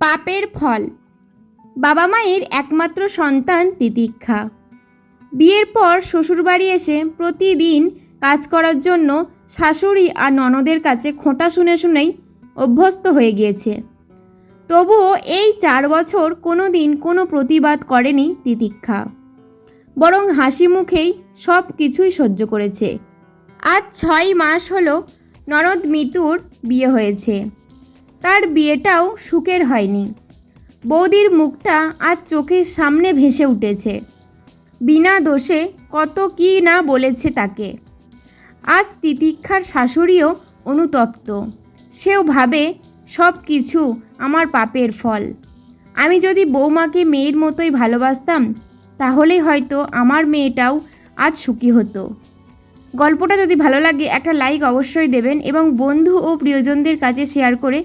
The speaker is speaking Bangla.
পাপের ফল। বাবা মায়ের একমাত্র সন্তান তিতিক্ষা। বিয়ের পর শ্বশুরবাড়ি এসে প্রতিদিন কাজ করার জন্য শাশুড়ি আর ননদের কাছে খোঁটা শুনে শুনেই অভ্যস্ত হয়ে গিয়েছে। তবুও এই চার বছর কোনো দিন কোনো প্রতিবাদ করেনি তিতিক্ষা। বরং হাসি মুখেই সব কিছুই সহ্য করেছে। আজ ছয় মাস হলো ননদ মিতুর বিয়ে হয়েছে। তার বিয়েটাও সুখের হয়নি। বৌদির মুখটা আজ চোখের সামনে ভেসে উঠেছে। বিনা দোষে কত কী না বলেছে তাকে। আজ তিতিক্ষার শাশুড়িও অনুতপ্ত। সেও ভাবে, সব কিছু আমার পাপের ফল। আমি যদি বৌমাকে মেয়ের মতোই ভালোবাসতাম, তাহলে হয়তো আমার মেয়েটাও আজ সুখী হতো। গল্পটা যদি ভালো লাগে, একটা লাইক অবশ্যই দেবেন এবং বন্ধু ও প্রিয়জনদের কাছে শেয়ার করে